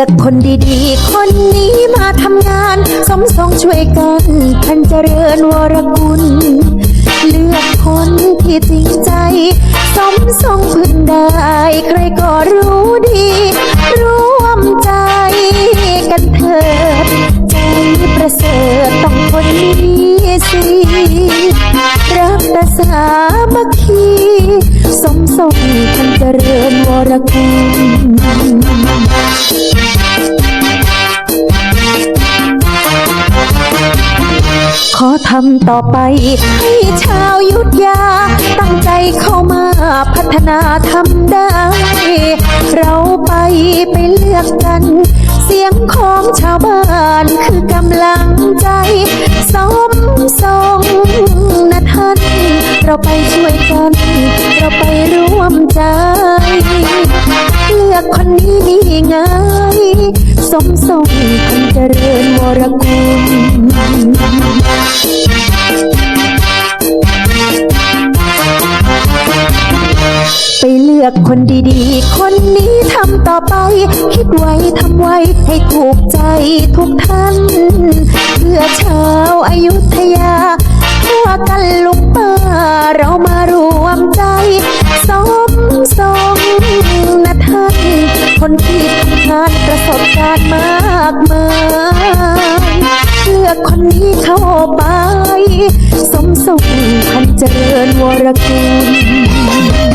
ือกคนดีๆ คนนี้มาทำงาน สมทรงช่วยกันพันเจริญวรกุล เลือกคนที่จริงใจ สมทรงพึงได้ ใครก็รู้ดี ร่วมใจกันเถิด ใจประเสริฐต้องคนนี้สิรักแต่สามัคคีสมทรงพันเจริญวรกุล อทำต่อไป ให้ชาวยุทธยา ตั้งใจเข้ามาพัฒนาทำได้ เราไปไปเลือกกัน เสียงของชาวบ้านคือกำลังใจ สมทรงนะท่าน เราไปช่วยกัน เราไปร่วมใจ เลือกคนนี้นี่ไงสมทรงพันเจริญวรกุล ลือกคนดีๆ คนนี้ทำต่อไป คิดไว้ทำไว้ให้ถูกใจทุกท่าน เพื่อชาวอายุทยาทั่วกันลุกป้าเรามารวมใจ สมทรงนะท่าน คนที่ทำงานประสบการณ์มากมายเลือกคนนี้เข้าไป สมทรงพันเจริญวรกุล